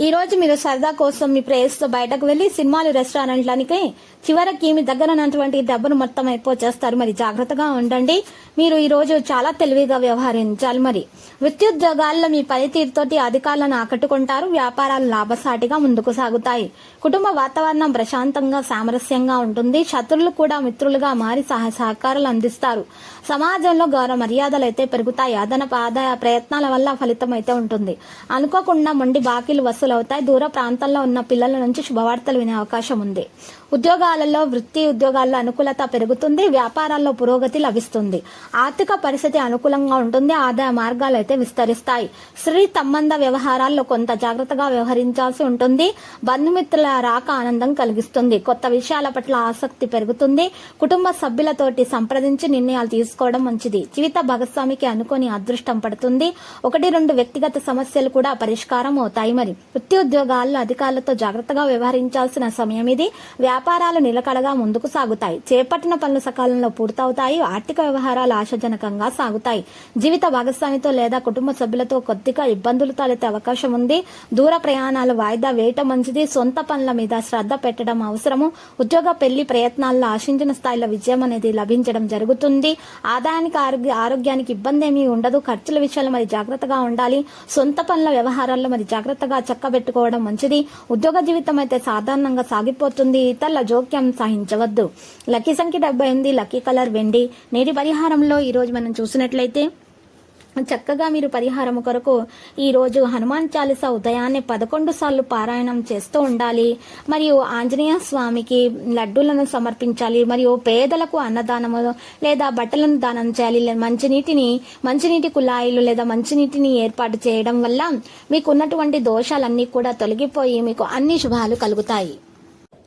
ఈ రోజు మీరు సరదా కోసం మీ ప్రేయస్తో బయటకు వెళ్ళి సినిమాలు రెస్టారెంట్లనికి చివరికి మీ దగ్గర ఉన్నటువంటి డబ్బును మొత్తం అయిపోచేస్తారు. మరి జాగ్రత్తగా ఉండండి. మీరు ఈ రోజు చాలా తెలివిగా వ్యవహరించాలి మరి. వృత్తిద్యోగాల్లో మీ పనితీరుతోటి అధికారులను ఆకట్టుకుంటారు. వ్యాపారాలు లాభసాటిగా ముందుకు సాగుతాయి. కుటుంబ వాతావరణం ప్రశాంతంగా సామరస్యంగా ఉంటుంది. శత్రులు కూడా మిత్రులుగా మారి సహ సహకారాలు అందిస్తారు. సమాజంలో గౌరవ మర్యాదలు అయితే పెరుగుతాయి. అదనపు ఆదాయ ప్రయత్నాల వల్ల ఫలితం అయితే ఉంటుంది. అనుకోకుండా మొండి బాకీలు అవుతాయి దూర ప్రాంతాల్లో ఉన్న పిల్లల నుంచి శుభవార్తలు వినే అవకాశం ఉంది. ఉద్యోగాలలో వృత్తి ఉద్యోగాల్లో అనుకూలత పెరుగుతుంది. వ్యాపారాల్లో పురోగతి లభిస్తుంది. ఆర్థిక పరిస్థితి అనుకూలంగా ఉంటుంది. ఆదాయ మార్గాలు అయితే విస్తరిస్తాయి. స్త్రీ సంబంధ వ్యవహారాల్లో కొంత జాగ్రత్తగా వ్యవహరించాల్సి ఉంటుంది. బంధుమిత్రుల రాక ఆనందం కలిగిస్తుంది. కొత్త విషయాల పట్ల ఆసక్తి పెరుగుతుంది. కుటుంబ సభ్యులతోటి సంప్రదించి నిర్ణయాలు తీసుకోవడం మంచిది. జీవిత భాగస్వామికి అనుకోని అదృష్టం పడుతుంది. ఒకటి రెండు వ్యక్తిగత సమస్యలు కూడా పరిష్కారం అవుతాయి మరి. వృత్తి ఉద్యోగాల్లో అధికారులతో జాగ్రత్తగా వ్యవహరించాల్సిన సమయం ఇది. వ్యాపారాలు నిలకడగా ముందుకు సాగుతాయి. చేపట్టిన పనులు సకాలంలో పూర్తవుతాయి. ఆర్థిక వ్యవహారాలు ఆశాజనకంగా సాగుతాయి. జీవిత భాగస్వామితో లేదా కుటుంబ సభ్యులతో కొద్దిగా ఇబ్బందులు తలెత్తే అవకాశం ఉంది. దూర ప్రయాణాలు వాయిదా వేయటం మంచిది. సొంత పనుల మీద శ్రద్ధ పెట్టడం అవసరము. ఉద్యోగ పెళ్ళి ప్రయత్నాల్లో ఆశించిన స్థాయిలో విజయం అనేది లభించడం జరుగుతుంది. ఆదాయానికి ఆరోగ్య ఆరోగ్యానికి ఇబ్బంది ఏమీ ఉండదు. ఖర్చుల విషయంలో మరి జాగ్రత్తగా ఉండాలి. సొంత పనుల వ్యవహారాల్లో మరి జాగ్రత్తగా చక్క చక్కబెట్టుకోవడం మంచిది. ఉద్యోగ జీవితం అయితే సాధారణంగా సాగిపోతుంది. ఇతరుల జోక్యం సహించవద్దు. లక్కీ సంఖ్య డెబ్బై ఎనిమిది లక్కీ కలర్ వెండి. నేటి పరిహారంలో ఈ రోజు మనం చూసినట్లయితే చక్కగా మీరు పరిహారం కొరకు ఈరోజు హనుమాన్ చాలీసా ఉదయాన్నే పదకొండు సార్లు పారాయణం చేస్తూ ఉండాలి. మరియు ఆంజనేయ స్వామికి లడ్డూలను సమర్పించాలి. మరియు పేదలకు అన్నదానము లేదా బట్టలను దానం చేయాలి. మంచినీటిని మంచినీటి కుళాయిలు లేదా మంచినీటిని ఏర్పాటు చేయడం వల్ల మీకు ఉన్నటువంటి దోషాలన్నీ కూడా తొలగిపోయి మీకు అన్ని శుభాలు కలుగుతాయి.